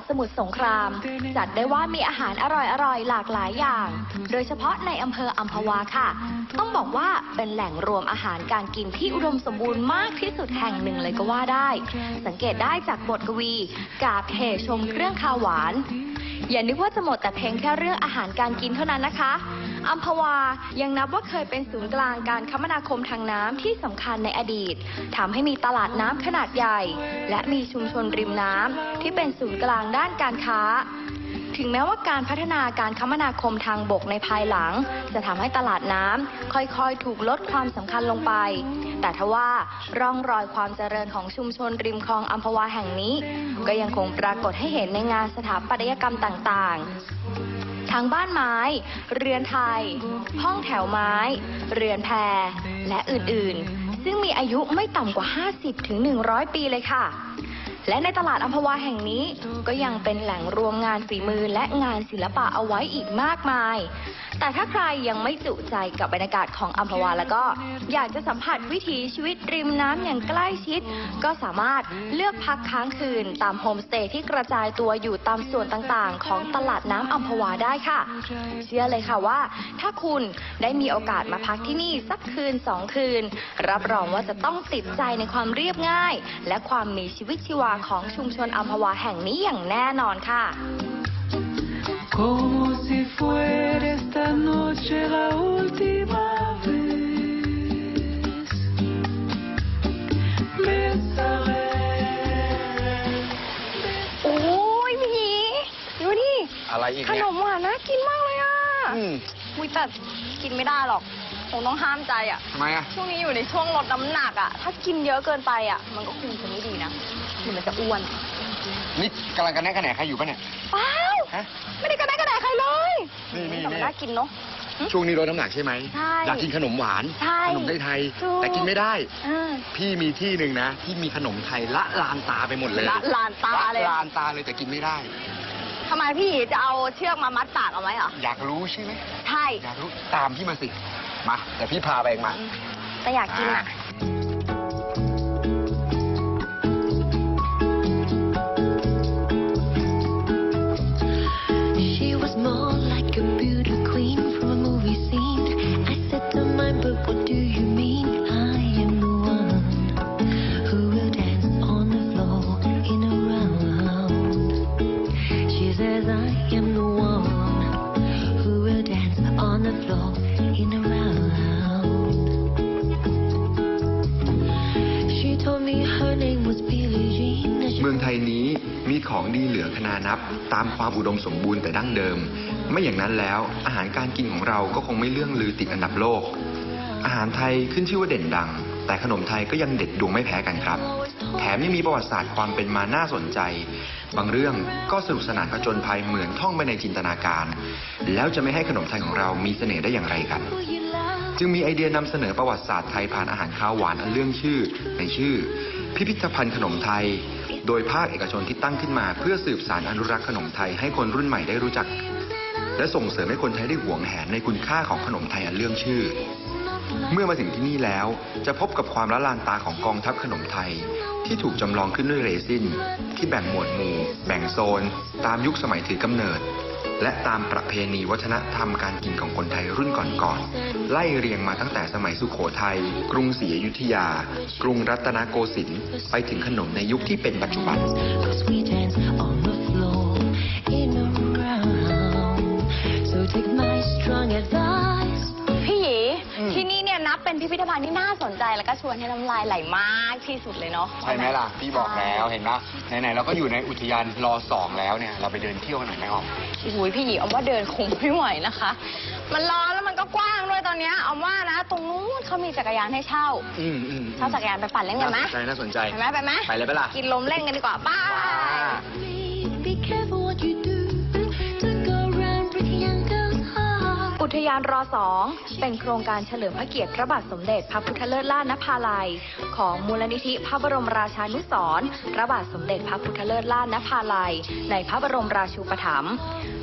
ดสมุทรสงคราม จัดได้ว่ามีอาหารอร่อยๆ หลากหลายอย่าง โดยเฉพาะในอำเภออัมพวาค่ะ ต้องบอกว่าเป็นแหล่งรวมอาหารการกินที่อุดมสมบูรณ์มากที่สุดแห่งหนึ่งเลยก็ว่าได้ สังเกตได้จากบทกวี กาบเหชมเครื่องคาวหวาน อย่านึกว่าจะหมดแต่เพียงแค่เรื่องอาหารการกินเท่านั้นนะคะ อัมพวายังนับว่าเคยเป็นศูนย์กลางการคมนาคมทางน้ำที่สำคัญในอดีตทำให้มีตลาดน้ำขนาดใหญ่ และมีชุมชนริมน้ำที่เป็นศูนย์กลางด้านการค้าถึงแม้ว่าการพัฒนาการคมนาคมทางบกในภายหลัง จะทำให้ตลาดน้ำค่อยๆ ถูกลดความสำคัญลงไป แต่ทว่าร่องรอยความเจริญของชุมชนริมคลองอัมพวาแห่งนี้ ก็ยังคงปรากฏให้เห็นในงานสถาปัตยกรรมต่างๆ ทั้งบ้านไม้ เรือนไทย ห้องแถวไม้ เรือนแพร และอื่นๆ ซึ่งมีอายุไม่ต่ำกว่า 50ถึง100 ปีเลยค่ะ และในตลาดอัมพวาแห่งนี้ก็ยังเป็นแหล่งรวมงานฝีมือและงานศิลปะเอาไว้อีกมากมาย แต่ถ้าใครยังไม่จุใจกับบรรยากาศของอัมพวาแล้วก็อยากจะสัมผัสวิถีชีวิตริมน้ำอย่างใกล้ชิด ก็สามารถเลือกพักค้างคืน ตามโฮมสเตย์ที่กระจายตัวอยู่ตามส่วนต่างๆ ของตลาดน้ำอัมพวาได้ค่ะ เชื่อเลยค่ะว่า ถ้าคุณได้มีโอกาสมาพักที่นี่สักคืนสองคืน รับรองว่าจะต้องติดใจในความเรียบง่าย และความมีชีวิตชีวาของชุมชนอัมพวาแห่งนี้อย่างแน่นอนค่ะ Como si fuera esta noche la última vez. Bésame. โอ้ยพี่หยีดูดิอะไรอีกขเนี่ยนมหวานน่ากินมากเลยอะอืมอุ้ยแต่กินไม่ได้หรอกคงต้องห้ามใจอะ ทำไมอะ ช่วงนี้อยู่ในช่วงลดน้ำหนักอะ ถ้ากินเยอะเกินไปอะ มันก็คงจะไม่ดีนะหรือมันจะอ้วนนี่กำลังกันแน่กันแหนใครอยู่ปะเนี่ย เปล่า ฮะ ไม่ได้กระแดกกระแดกใครเลยนี่นี่แต่มันนี่ น่ากินเนาะ ช่วงนี้ลดน้ำหนักใช่ไหม ใช่อยากกินขนมหวาน ใช่ขนมไทยถูกๆแต่กินไม่ได้อืมพี่มีที่หนึ่งนะ ที่มีขนมไทยละลานตาไปหมดเลยละลานตาเลยละลานตาเลยแต่กินไม่ได้ ทำไมพี่หยีจะเอาเชือกมามัดปากเอาไว้เหรอ อยากรู้ใช่ไหม ใช่ อยากรู้ตามพี่มาสิ มา เดี๋ยวพี่พาไปเองมา แต่อยากกินอะ She was small นับตามความอุดมสมบูรณ์แต่ดั้งเดิม ไม่อย่างนั้นแล้ว อาหารการกินของเราก็คงไม่เลื่องลือติดอันดับโลก อาหารไทยขึ้นชื่อว่าเด่นดัง แต่ขนมไทยก็ยังเด็ดดวงไม่แพ้กันครับ แถมยังมีประวัติศาสตร์ความเป็นมาน่าสนใจ บางเรื่องก็สนุกสนานผจญภัยเหมือนท่องไปในจินตนาการ แล้วจะไม่ให้ขนมไทยของเรามีเสน่ห์ได้อย่างไรกันจึงมีไอเดียนำเสนอประวัติศาสตร์ไทยผ่านอาหารข้าวหวานอันเรื่องชื่อในชื่อ พิพิธภัณฑ์ขนมไทย โดยภาคเอกชนที่ตั้งขึ้นมา เพื่อสืบสารอนุรักษ์ขนมไทยให้คนรุ่นใหม่ได้รู้จัก และส่งเสริมให้คนไทยได้หวงแหนในคุณค่าของขนมไทยอันเรื่องชื่อ เมื่อมาถึงที่นี่แล้ว จะพบกับความละลานตาของกองทัพขนมไทย ที่ถูกจำลองขึ้นด้วยเรซินที่แบ่งหมวดหมู่ แบ่งโซน ตามยุคสมัยถือกำเนิด และตามประเพณีวัฒนธรรมการกินของคนไทยรุ่นก่อนๆไล่เรียงมาตั้งแต่สมัยสุขโขทัย กรุงศรีอยุธยา กรุงรัตนโกสินทร์ไปถึงขนมในยุคที่เป็นปัจจุบัน take my strong advice. พี่หยีอืมที่นี่เนี่ยนับเป็นพิพิธภัณฑ์ที่น่าสนใจแล้วก็ชวนให้น้ำลายไหลมากที่สุดเลยเนาะใช่ไหมล่ะพี่บอกแล้วเห็นปะไหนๆเราก็อยู่ในอุทยานรอสองแล้วเนี่ยเราไปเดินเที่ยวกันหน่อยไหมออมโอ้ยพี่หยีเอาว่าเดินคงไม่ไหวนะคะ มันร้อนแล้วมันก็กว้างด้วยตอนเนี้ยเอาว่านะ ตรงนู้นเขามีจักรยานให้เช่าอืมอืมเช่าจักรยานไปปั่นเล่นกันไหมน่าสนใจน่าสนใจ ไปไหมไปไหมไปเลยปะล่ะกินลมเล่นกันดีกว่าป้า Be careful ยานรอสองเป็นโครงการเฉลิมพระเกียรติพระบาทสมเด็จพระพุทธเลิศล่านภาลัย ของมูลนิธิพระบรมราชานุสรณ์พระบาทสมเด็จพระพุทธเลิศล่านภาลัย ในพระบรมราชูปถัมภ์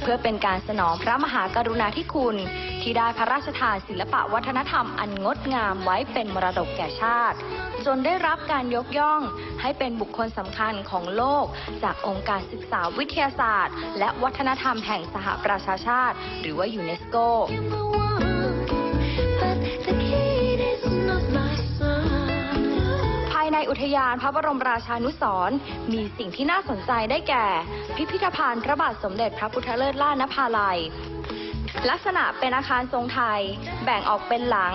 เพื่อเป็นการสนองพระมหากรุณาธิคุณ ที่ได้พระราชทานศิลปะวัฒนธรรมอันงดงามไว้เป็นมรดกแก่ชาติ จนได้รับการยกย่องให้เป็นบุคคลสำคัญของโลก จากองค์การศึกษาวิทยาศาสตร์ และวัฒนธรรมแห่งสหประชาชาติ หรือว่ายูเนสโก ในอุทยานพระบรมราชานุสรณ์มีสิ่งที่น่าสนใจได้แก่ พิพิธภัณฑ์พระบาทสมเด็จพระพุทธเลิศล่านภาลัย ลักษณะเป็นอาคารทรงไทย แบ่งออกเป็นหลัง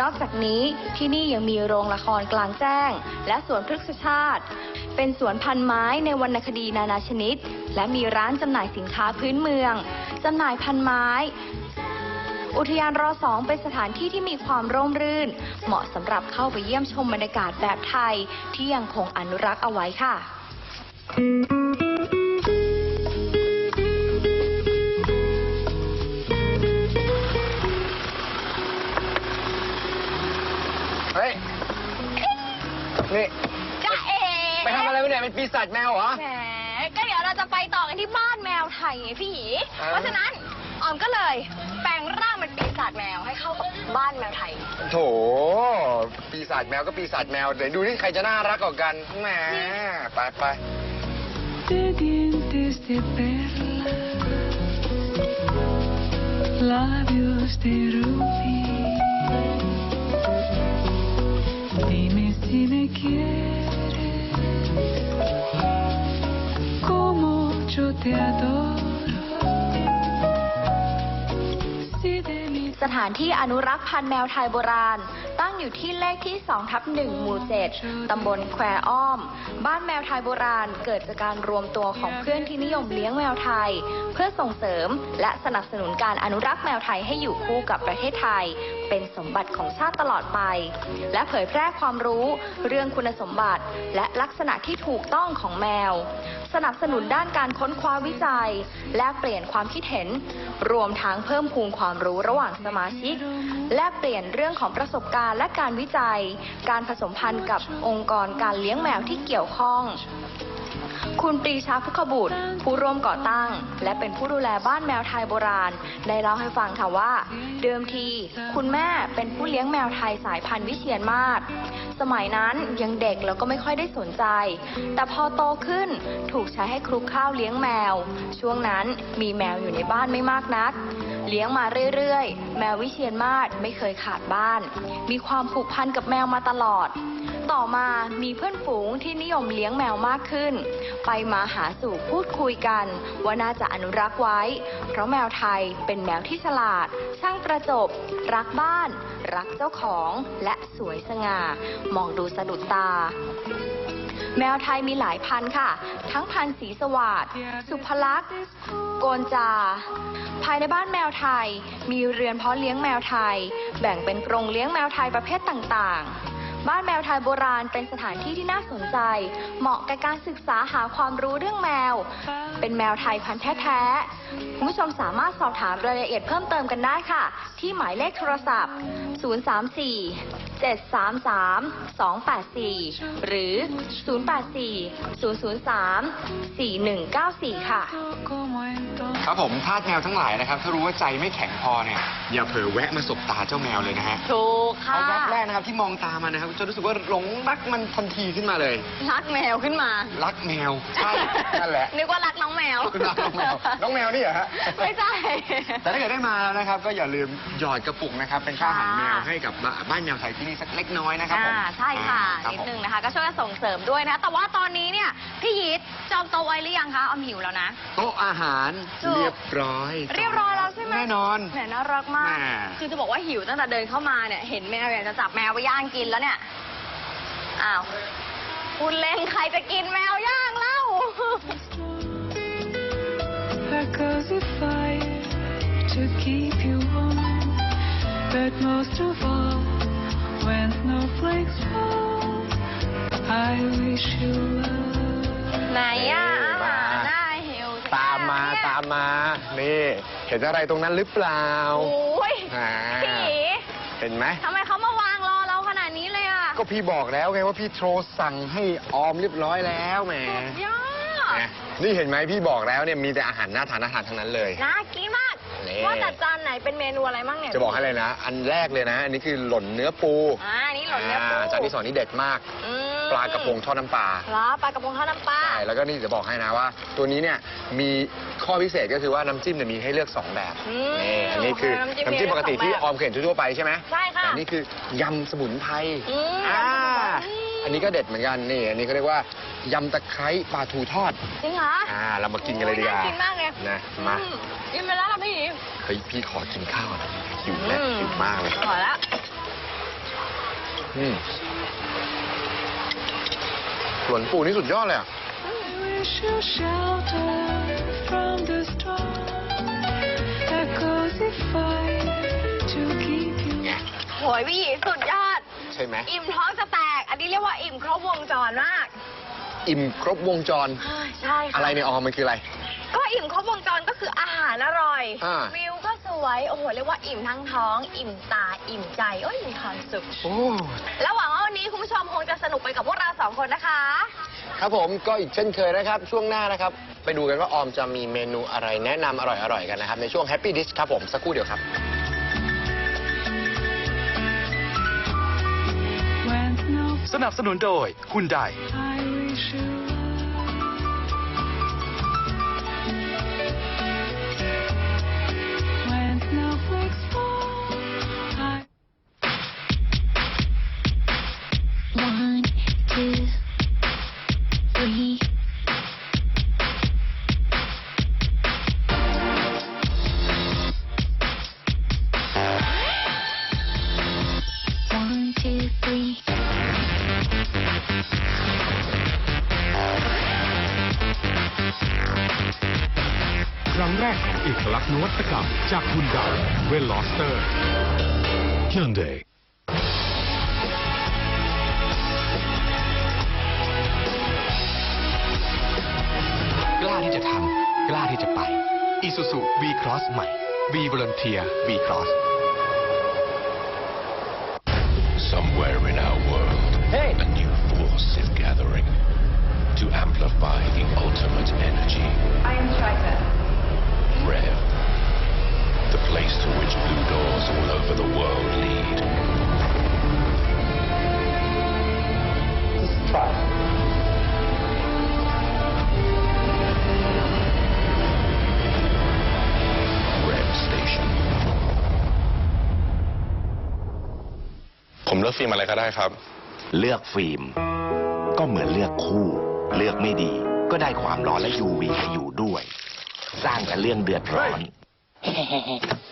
นอกจากนี้ที่นี่ยังมีโรงละครกลางแจ้ง และสวนพฤกษชาติ เป็นสวนพันไม้ในวรรณคดีนานาชนิด และมีร้านจำหน่ายสินค้าพื้นเมืองจำหน่ายพันไม้ อุทยานรอสองเป็นสถานที่ที่มีความร่มรื่น เหมาะสำหรับเข้าไปเยี่ยมชมบรรยากาศแบบไทย ที่ยังคงอนุรักษ์เอาไว้ค่ะ เฮ้ย นี่ จ้าเอ๋ไปทำอะไรวะเนี่ยเป็นปีศาจแมวเหรอ แหมก็เดี๋ยวเราจะไปต่อกันที่บ้านแมวไทยไงพี่หยี อ่า เพราะฉะนั้นออมก็เลยแปลงร่างเป็นปีศาจแมวให้เข้ากับบ้านแมวไทย โถ ปีศาจแมวก็ปีศาจแมว เดี๋ยวดูที่ใครจะน่ารักกว่ากันแหมไปไป de dientes de perla, labios de rubí. Dime si me quieres, como yo te adoro. ถานที่อนุรักษ์พันธุ์แมวไทยโบราณ ตั้งอยู่ที่เลขที่ 2 ทับ 1 หมู่ 7 ตำบลแควอ้อม บ้านแมวไทยโบราณเกิดจากการรวมตัวของเพื่อนที่นิยมเลี้ยงแมวไทย เพื่อส่งเสริมและสนับสนุนการอนุรักษ์แมวไทยให้อยู่คู่กับประเทศไทย เป็นสมบัติของชาติตลอดไป และเผยแพร่ความรู้เรื่องคุณสมบัติ และลักษณะที่ถูกต้องของแมว สนับสนุนด้านการค้นคว้าวิจัย แลกเปลี่ยนความคิดเห็น รวมทั้งเพิ่มพูนความรู้ระหว่างสมาชิก แลกเปลี่ยนเรื่องของประสบการณ์และการวิจัย การผสมพันธ์กับองค์กรการเลี้ยงแมวที่เกี่ยวข้อง คุณปรีชาพุขบุตร ผู้ร่วมก่อตั้ง และเป็นผู้ดูแลบ้านแมวไทยโบราณ ได้เล่าให้ฟังค่ะว่า เดิมที คุณแม่เป็นผู้เลี้ยงแมวไทยสายพันธุ์วิเชียนมาศสมัยนั้นยังเด็กแล้วก็ไม่ค่อยได้สนใจ แต่พอโตขึ้นถูกใช้ให้คลุกข้าวเลี้ยงแมว ช่วงนั้นมีแมวอยู่ในบ้านไม่มากนัก เลี้ยงมาเรื่อยๆ แมววิเชียนมาศไม่เคยขาดบ้าน มีความผูกพันกับแมวมาตลอด ต่อมามีเพื่อนฝูงที่นิยมเลี้ยงแมวมากขึ้น ไปมาหาสู่พูดคุยกัน ว่าน่าจะอนุรักษ์ไว้ เพราะแมวไทยเป็นแมวที่ฉลาด ช่างประจบ รักบ้าน รักเจ้าของและสวยสง่า มองดูสะดุดตาแมวไทยมีหลายพันธุ์ค่ะ ทั้งพันธุ์สีสวัสดสุภลักษณ์โกนจา ภายในบ้านแมวไทย มีเรือนเพาะเลี้ยงแมวไทย แบ่งเป็นกรงเลี้ยงแมวไทยประเภทต่างๆ บ้านแมวไทยโบราณเป็นสถานที่ที่น่าสนใจ เหมาะกับการศึกษาหาความรู้เรื่องแมว เป็นแมวไทยพันธุ์แท้ๆ คุณผู้ชมสามารถสอบถามรายละเอียดเพิ่มเติมกันได้ค่ะ ที่หมายเลขโทรศัพท์ 034 733 284 หรือ 084 003 4194 ค่ะ como entonces. ครับผมทาสแมวทั้งหลายนะครับ ถ้ารู้ว่าใจไม่แข็งพอเนี่ย อย่าเผลอแวะมาสบตาเจ้าแมวเลยนะฮะถูกค่ะ เอาแวบแรกนะครับที่มองตามันนะครับจะรู้สึกว่าหลงรักมันทันทีขึ้นมาเลย รักแมวขึ้นมา รักแมวใช่นั่นแหละ นึกว่ารักน้องแมว รักน้องแมวน้องแมวนี่เหรอฮะ ไม่ใช่ แต่ถ้าเกิดได้มาแล้วนะครับ ก็อย่าลืมหยอดกระปุกนะครับ เป็นค่าอาหารแมวค่ะให้กับบ้านแมวไทยที่นี่สักเล็กน้อยนะครับผมอ่าใช่ค่ะอ่ารับนิดผมนึงนะคะ ก็ช่วยกันส่งเสริมด้วยนะ แต่ว่าตอนนี้เนี่ยพี่ยิทจองโต๊ะไว้หรือยังคะออมหิวแล้วนะ โต๊ะอาหารถูกเรียบร้อยเรียบร้อยแล้วใช่ไหมแน่นอน แหมน่ารักมาก แหม คือจะบอกว่าหิวตั้งแต่เดินเข้ามาเนี่ย เห็นแมวอยากจะจับแมวไปย่างกินแล้วเนี่ย อ้าว คุณเล่นใครจะกินแมวย่างเล่า A cozy fire to keep you warm. But most of all, when snowflakes fall, I wish you love. ไหนอะอาหารน่าหิวตามมาตามมา นี่ เห็นอะไรตรงนั้นหรือเปล่าโอ้ยอ่าพี่หมีเห็นไหม ทำไม ก็พี่บอกแล้วไงว่าพี่โทรสั่งให้ออมเรียบร้อยแล้วแหมยอดเนี่ยนี่เห็นไหมพี่บอกแล้วเนี่ยมีแต่อาหารน่าทานน่าทานทั้งนั้นเลย น่ากินมากนี่ ว่าแต่จานไหนเป็นเมนูอะไรบ้างเนี่ย จะบอกให้เลยนะ อันแรกเลยนะ อันนี้คือหล่นเนื้อปูอ่านี่หล่นเนื้อปูาจานที่สองนี่เด็ดมาก อืม ปลากระพงทอดน้ำปลาเหรอปลากระพงทอดน้ำปลา ใช่ แล้วก็นี่จะบอกให้นะว่า ตัวนี้เนี่ยมีข้อพิเศษก็คือว่าน้ำจิ้มเนี่ยมีให้เลือก 2 แบบ อืมนี่อันนี้คือน้ำจิ้มน้ำจิ้มปกติมีให้ที่เลือกสองแบบออมเคยเห็นทั่วๆไปใช่ไหมใช่ค่ะแต่นี่คือยำสมุนไพรอืมอ่ายำสมุนไพร อันนี้ก็เด็ดเหมือนกันนี่ อันนี้เขาเรียกว่ายำตะไคร้ปลาทูทอด จริงเหรออ่า เรามากินกันเลยดีกว่าโอ้น่ากินมากเลยนะมา อืกินไปแล้วล่ะพี่หมีเฮ้ยพี่ขอกินข้าวหน่อยหิวแล้วอืหิวมากเลยอร่อยแล้วอืม หลวนปูนี่สุดยอดเลยอะ wish you shelter from the storm. A cozy fire to keep you ไงโหยพี่หมีสุดยอด ใช่ไหม อิ่มท้องจะแตก อันนี้เรียกว่าอิ่มครบวงจรมาก อิ่มครบวงจร ใช่ค่ะอะไรเนี่ยออมมันคืออะไร ก็อิ่มครบวงจรก็คืออาหารอร่อย อ่า วิว ก็สวยโอ้โห เรียกว่าอิ่มทั้งท้อง อิ่มตา อิ่มใจ โอ้ยมีความสุข โอ้ แล้วหวังว่าวันนี้คุณผู้ชมคงจะสนุกไปกับพวกเราสองคนนะคะ ครับผมก็อีกเช่นเคยนะครับ ช่วงหน้านะครับ ไปดูกันว่าออมจะมีเมนูอะไรแนะนำอร่อยๆกันนะครับ ในช่วง Happy Dish ครับผม สักครู่เดียวครับ when no สนับสนุนโดยคุณได I wish you นวัตกรรมจากคุณดาวเวลลอสเตอร์ Hyundai กล้าที่จะทำกล้าที่จะไป Isuzu V-Cross ใหม่ V Volunteer V-Cross Somewhere in our world, a new force is gathering to amplify the ultimate energy. I am Striker. Rev, the place to which blue doors all over the world lead. Rev Station. ผมเลือกฟิล์มอะไรก็ได้ครับ เลือกฟิล์ม ก็เหมือนเลือกคู่ เลือกไม่ดี ก็ได้ความร้อนและ UV ให้อยู่ด้วย สร้างแต่เรื่องเดือดร้อน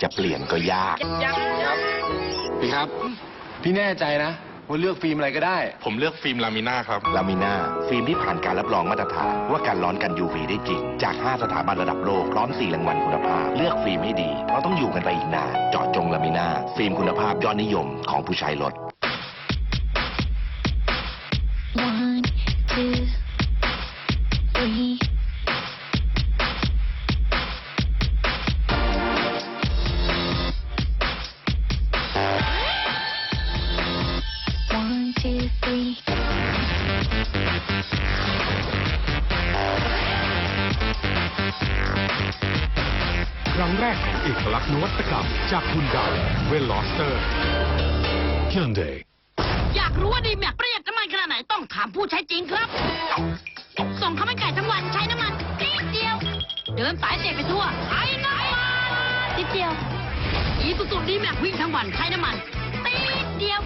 จะเปลี่ยนก็ยาก พี่ครับ พี่แน่ใจนะว่าเลือกฟิล์มอะไรก็ได้ ผมเลือกฟิล์มลามิน่าครับ ลามิน่าฟิล์มที่ผ่านการรับรองมาตรฐาน ว่าการร้อนกัน UV ได้จริง จาก 5 สถาบันระดับโลกพร้อม 4 รางวัลคุณภาพ เลือกฟิล์มให้ดี เพราะต้องอยู่กันไปอีกนานเจาะจงลามิน่าฟิล์มคุณภาพยอดนิยมของผู้ใช้รถ รั้งแรกของเอกลักษณ์นวัตกรรม จากคุณดาวเวลลอสเตอร์ Hyundai อยากรู้ว่าดีแม็กประหยัดน้ำมันขนาดไหนต้องถามผู้ใช้จริงครับ ส่งข้าวมันไก่ทั้งวันใช้น้ำมันนิดเดียว เดินสายเตะไปทั่วใช้น้ำมันนิดเดียวอีสุสุดีแม็กวิ่งทั้งวันใช้น้ำมันติดเดียว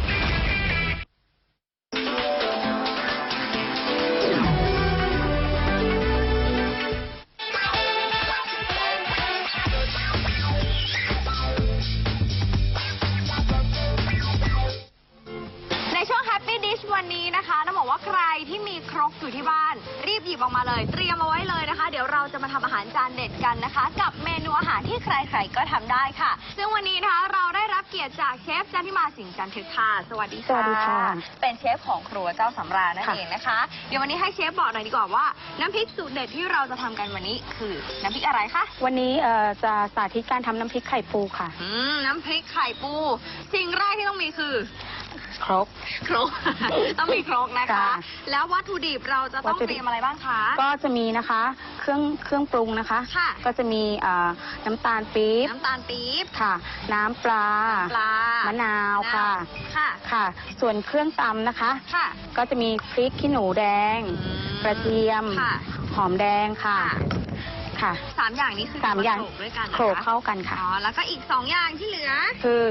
วง Happy Dish วันนี้นะคะต้องบอกว่าใครที่มีครบกอยู่ที่บ้าน รีบหยิบออกมาเลย เตรียมเอาไว้เลยนะคะ เดี๋ยวเราจะมาทำอาหารจานเด็ดกันนะคะ กับเมนูอาหารที่ใครๆก็ทำได้ค่ะ ซึ่งวันนี้นะคะเราได้รับเกียรติจากเชฟจันทิมาสิงห์จันทึกค่ะสวัสดีค่ะ สวัสดีค่ะเป็นเชฟของครัวเจ้าสำราญนั่นค่ะ เองนะคะ เดี๋ยววันนี้ให้เชฟบอกหน่อยดีกว่าว่าน้ำพริกสูตรเด็ดที่เราจะทำกันวันนี้คือน้ำพริกอะไรคะ วันนี้เอ่อจะสาธิตการทำน้ำพริกไข่ปูค่ะ อืมน้ำพริกไข่ปู สิ่งแรกที่ต้องมีคือ ครบ ครก ต้องมีครกนะคะ ค่ะ แล้ววัตถุดิบเราจะต้องวัตถุดิบเตรียมอะไรบ้างคะ ก็จะมีนะคะ เครื่องเครื่องปรุงนะคะ ค่ะ ก็จะมีเอ่อน้ำตาลปี๊บน้ำตาลปี๊บค่ะ น้ำปลา ปลามะนาวค่ะ ค่ะ ค่ะ ส่วนเครื่องตำนะคะ ค่ะก็จะมีพริกขี้หนูแดง อืมกระเทียม ค่ะ หอมแดงค่ะ ค่ะ ค่ะ สามอย่างนี้คือสามอย่างโขลกด้วยกันนะะโขลกเข้ากันค่ะ อ๋อแล้วก็อีกสองอย่างที่เหลือ คือ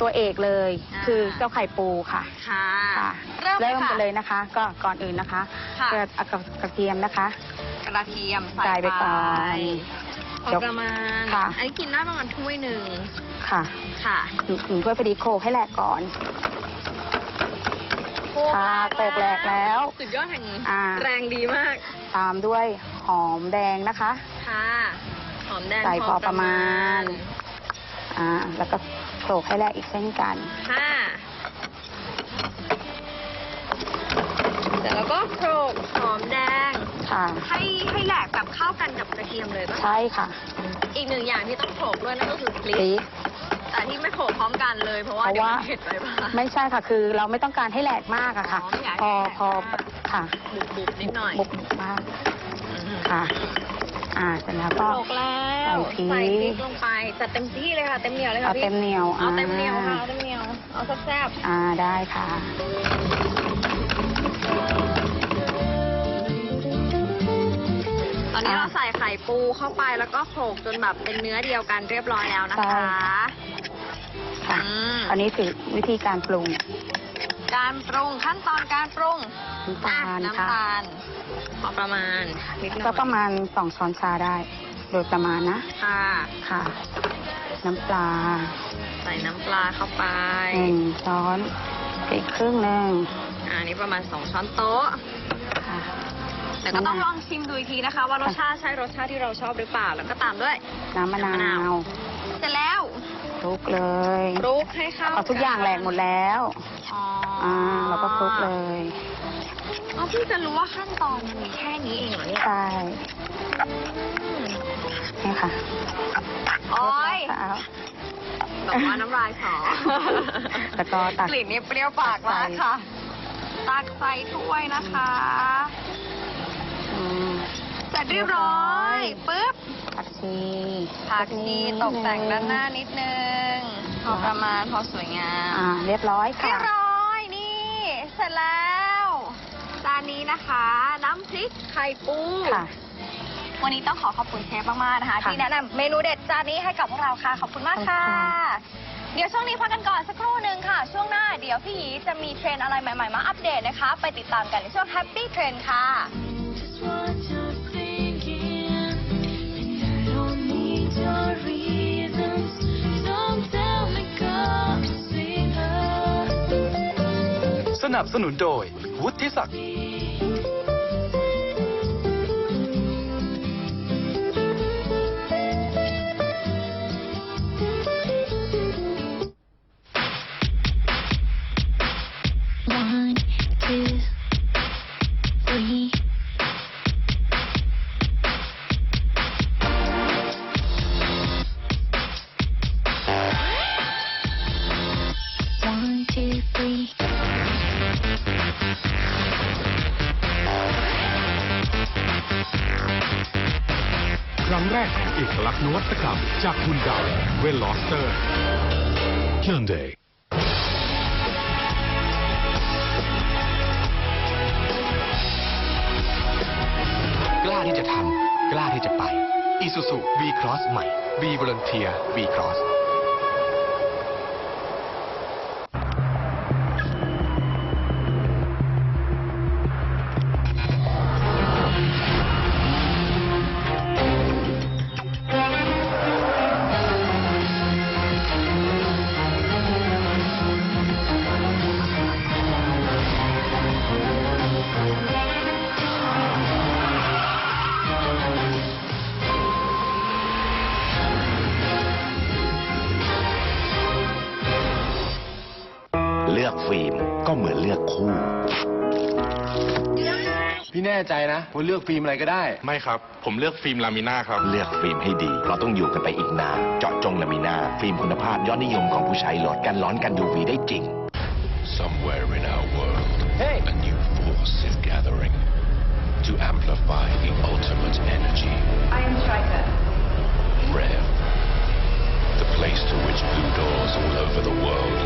ตัวเอกเลย อ่า คือเจ้าไข่ปูค่ะค่ะ ค่ะเริ่มเริ่มค่ะ กันเลยนะคะ ก็ก่อนอื่นนะคะค่ะกระเอากระกระเทียมนะคะ กระเทียมใส่ไปก่อนพอประมาณค่ะ อันนี้กินได้ประมาณถ้วยหนึ่งค่ะค่ะหนึ่งหนึ่งถ้วยพอดีโขลกให้แหลกก่อนค่ะโขลกแหลกแล้วสุดยอดแห่งอ่า แรงดีมาก ตามด้วยหอมแดงนะคะ ค่ะ หอมแดงใส่พอประมาณ อ่า แล้วก็ โขลกให้แหลกอีกเช่นกันค่ะเสร็จแล้วก็โขลกหอมแดง ค่ะ ให้ให้แหลกแบบเข้ากันกับกระเทียมเลยป่ะ ใช่ค่ะอีกหนึ่งอย่างที่ต้องโขลกด้วยนั่นก็คือพพริริก ก แต่ที่ไม่โขลกพร้อมกันเลย เพราะว่าเพเดี๋ยวราะว่า มันเผ็ดไปป่ะ ไม่ใช่ค่ะ คือเราไม่ต้องการให้แหลกมากอะค่ะ อ๋อไม่อยากพให้อแหลก พอมากค่ะบุบบุบๆนิดหน่อยบุบมากอืมค่ะ อ่าเสร็จแล้วโขก็ลกแล้วใส่พริกใส่พริกลงไปจัดเต็มที่เลยค่ะเต็มเหนียวเลยค่ะเอาพี่เต็มเหนียวเอาเต็มเหนียวค่ะอ่าเอาเต็มเหนียวเอาแซ่บอ่าได้ค่ะ ๆตอนนี้อ่าเราใส่ไข่ปูเข้าไปแล้วก็โขลกจนแบบเป็นเนื้อเดียวกันเรียบร้อยแล้วนะใช่ คะค่ะ อืมอันนี้คือวิธีการปรุงการปรุงขั้นตอนการปรุงน้ำตาลอะค่ะ น้ำตาลพอ ประมาณนิดหน่อยก็ประมาณสองช้อนชาได้ โดยประมาณนะค่ะค่ะ น้ำปลา ใส่น้ำปลาเข้าไปหนึ่งช้อนอีกครึ่งหนึ่งอ่าอันนี้ประมาณ2ช้อนโต๊ะค่ะแต่ก็ต้องลองชิมดูอีกทีนะคะ ว่ารสชาติใช่รสชาติที่เราชอบหรือเปล่าแล้วก็ตามด้วย น้ำมะนาน้ำมะนาววเสร็จแล้วคลุกเลยคลุกให้เข้าเอาทุกอย่างแหลกหมดแล้ว อ๋ออ่าแล้วก็คลุกเลย อ๋อเพิ่งจะรู้ว่าขั้นตอนมันมีแค่นี้เองเหรอเนี่ยใช่อืมนี่ค่ะโอ้ยแล้ว แบบว่าน้ำลายสอแล้วก็ตัก กลิ่นนี่เปรี้ยวปากมากค่ะ ตักใส่ถ้วยนะคะ อืม เสร็จเรียบร้อยปึ๊บ ผักชีผักชีตกแต่งด้านหน้านิดนึง พอประมาณพอสวยงาม อ่า เรียบร้อยเรีค่ะ ยบร้อยนี่ เสร็จแล้วจา นนี้นะคะ น้ำพริกไข่ปู ค่ะ วันนี้ต้องขอขอบคุณเชฟมากๆนะคะ ค่ะที่แนะนำเมนูเด็ดจานนี้ให้กับพวกเราค่ะ ขอบคุณมากค่ะ ขอบคุณค่ะ เดี๋ยวช่วงนี้พักกันก่อนสักครู่หนึ่งค่ะ ช่วงหน้าเดี๋ยวพี่หยีจะมีเทรนด์อะไรใหม่ๆมาอัปเดตนะคะ ไปติดตามกันในช่วง Happy Trend ค่ะ Just what you're thinking, and I don't need your reasons. Don't tell me 'cause sing her. สนับสนุนโดย วุฒิศักดิ์ รั้งแรกของเอกลักษณ์นวัตกรรม จากคุณดาวเวลลอสเตอร์ Hyundai กล้าที่จะทำกล้าที่จะไป Isuzu V-Cross ใหม่ V Volunteer V-Cross มก็เหมือนเลือกคู่ พี่แน่ใจนะว่าเลือกฟิล์มอะไรก็ได้ ไม่ครับ ผมเลือกฟิล์มลามิน่าครับ เลือกฟิล์มให้ดี เราต้องอยู่กันไปอีกนานเจาะจงลามินาฟิล์มคุณภาพยอดนิยมของผู้ใช้โหลดกันร้อนกัน UV ได้จริง Somewhere in our world, Hey! a new force is gathering to amplify the ultimate energy. I am Striker Rev, the place to which blue doors all over the world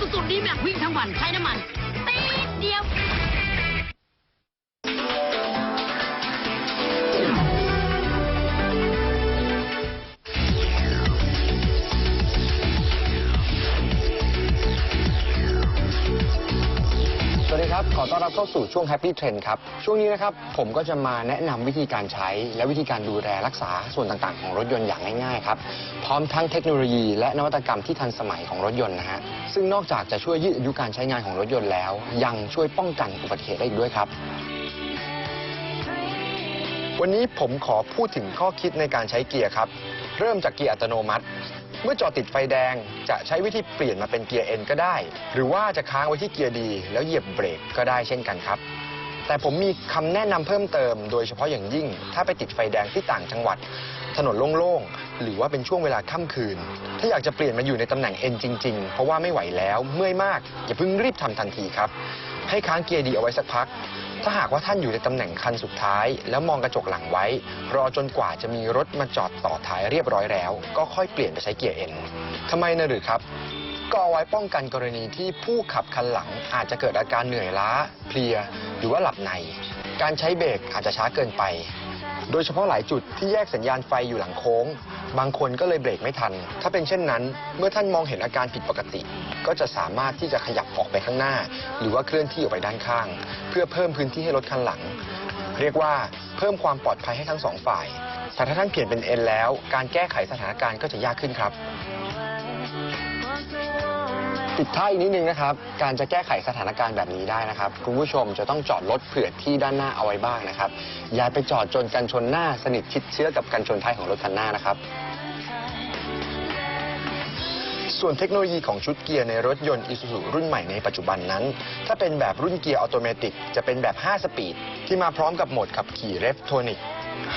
สุดๆดีแม็กวิ่งทั้งวันใช้น้ำมันตีดเดียว ครับ ขอต้อนรับเข้าสู่ช่วง Happy Trend ครับ ช่วงนี้นะครับ ผมก็จะมาแนะนำวิธีการใช้ และวิธีการดูแลรักษาส่วนต่างๆ ของรถยนต์อย่างง่ายๆครับ พร้อมทั้งเทคโนโลยีและนวัตกรรมที่ทันสมัยของรถยนต์นะฮะ ซึ่งนอกจากจะช่วยยืดอายุการใช้งานของรถยนต์แล้ว ยังช่วยป้องกันอุบัติเหตุได้อีกด้วยครับ วันนี้ผมขอพูดถึงข้อคิดในการใช้เกียร์ครับ เริ่มจากเกียร์อัตโนมัติ เมื่อจอดติดไฟแดงจะใช้วิธีเปลี่ยนมาเป็นเกียร์ N ก็ได้ หรือว่าจะค้างไว้ที่เกียร์ดีแล้วเหยียบเบรกก็ได้เช่นกันครับ แต่ผมมีคำแนะนำเพิ่มเติม โดยเฉพาะอย่างยิ่ง ถ้าไปติดไฟแดงที่ต่างจังหวัด ถนนโล่งๆหรือว่าเป็นช่วงเวลาค่ำคืน ถ้าอยากจะเปลี่ยนมาอยู่ในตำแหน่ง N จริงๆ เพราะว่าไม่ไหวแล้วเมื่อยมากอย่าเพิ่งรีบทำทันทีครับให้ค้างเกียร์ดีเอาไว้สักพัก ถ้าหากว่าท่านอยู่ในตำแหน่งคันสุดท้าย แล้วมองกระจกหลังไว้ รอจนกว่าจะมีรถมาจอดต่อท้ายเรียบร้อยแล้ว ก็ค่อยเปลี่ยนไปใช้เกียร์ N ทำไมนะหรือครับก็เอาไว้ป้องกันกรณีที่ผู้ขับคันหลังอาจจะเกิดอาการเหนื่อยล้า เพลีย หรือว่าหลับใน การใช้เบรกอาจจะช้าเกินไป โดยเฉพาะหลายจุดที่แยกสัญญาณไฟอยู่หลังโค้ง บางคนก็เลยเบรกไม่ทัน ถ้าเป็นเช่นนั้น เมื่อท่านมองเห็นอาการผิดปกติ ก็จะสามารถที่จะขยับออกไปข้างหน้า หรือว่าเคลื่อนที่ออกไปด้านข้าง เพื่อเพิ่มพื้นที่ให้รถคันหลัง เรียกว่าเพิ่มความปลอดภัยให้ทั้งสองฝ่าย แต่ถ้าท่านเปลี่ยนเป็น N แล้ว การแก้ไขสถานการณ์ก็จะยากขึ้นครับปิดท้ายอีกนิดนึงนะครับ การจะแก้ไขสถานการณ์แบบนี้ได้นะครับ คุณผู้ชมจะต้องจอดรถเผื่อที่ด้านหน้าเอาไว้บ้างนะครับ อย่าไปจอดจนกันชนหน้าสนิทชิดเชื้อกับกันชนท้ายของรถคันหน้านะครับ ส่วนเทคโนโลยีของชุดเกียร์ในรถยนต์ Isuzu รุ่นใหม่ในปัจจุบันนั้น ถ้าเป็นแบบรุ่นเกียร์อัตโนมัติจะเป็นแบบ 5 สปีด ที่มาพร้อมกับโหมดขับขี่เรฟโทนิก